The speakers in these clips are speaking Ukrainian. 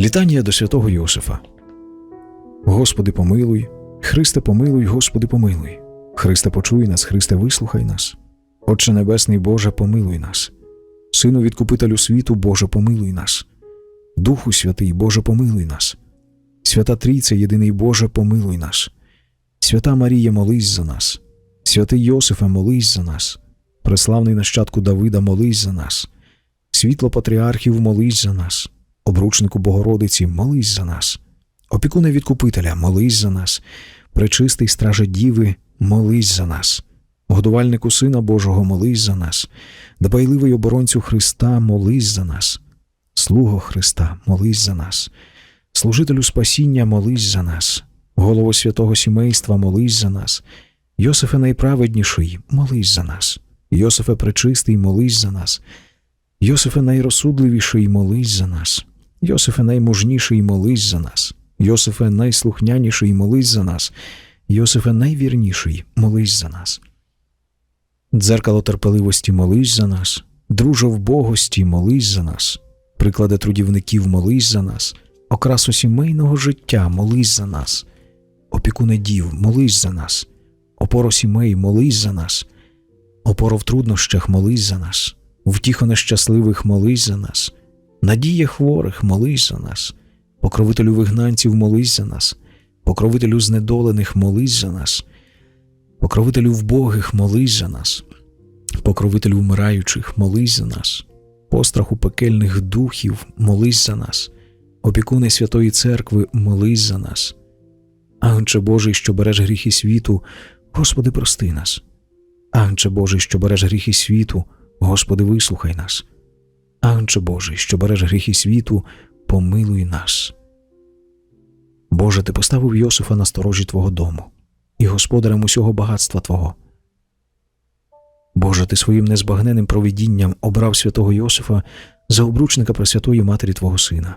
Літання до святого Йосифа. Господи, помилуй, Христе, помилуй, Господи, помилуй. Христе, почуй нас, Христе, вислухай нас. Отче Небесний Боже, помилуй нас. Сину Відкупителю світу, Боже, помилуй нас. Духу Святий, Боже, помилуй нас. Свята Трійце, єдиний Боже, помилуй нас. Свята Марія, молись за нас. Святий Йосифе, молись за нас. Преславний нащадку Давида, молись за нас. Світло патріархів, молись за нас. Обручнику Богородиці, молись за нас. Опікуне Відкупителя, молись за нас. Пречистий страже Діви, молись за нас. Годувальнику Сина Божого, молись за нас. Дбайливий оборонцю Христа, молись за нас. Слуго Христа, молись за нас. Служителю спасіння, молись за нас. Голово святого сімейства, молись за нас. Йосифе найправедніший, молись за нас. Йосифе пречистий, молись за нас. Йосифе найрозсудливіший, молись за нас. Йосифе наймужніший, молись за нас. Йосифе найслухняніший, молись за нас. Йосифе найвірніший, молись за нас. Дзеркало терпеливості, молись за нас. Друже в богості, молись за нас. Прикладе трудівників, молись за нас. Окрасу сімейного життя, молись за нас. Опікуне дів, молись за нас. Опоро сімей, молись за нас. Опоро в труднощах, молись за нас. Втіхо нещасливих, молись за нас. Надія хворих, молись за нас. Покровителю вигнанців, молись за нас. Покровителю знедолених, молись за нас. Покровителю вбогих, молись за нас. Покровителю вмираючих, молись за нас. Постраху пекельних духів, молись за нас. Опікуни Святої Церкви, молись за нас. Агнче Божий, що береш гріхи світу, Господи, прости нас. Агнче Божий, що береш гріхи світу, Господи, вислухай нас. Агнче Божий, що береш гріхи світу, помилуй нас. Боже, ти поставив Йосифа на сторожі Твого дому і господарем усього багатства Твого. Боже, ти своїм незбагненним провидінням обрав святого Йосифа за обручника Пресвятої Матері Твого Сина.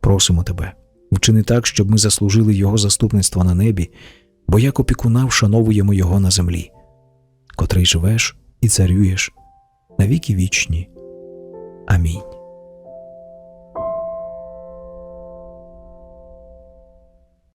Просимо Тебе, вчини так, щоб ми заслужили Його заступництва на небі, бо як опікуна вшановуємо Його на землі, котрий живеш і царюєш на віки вічні. Амінь.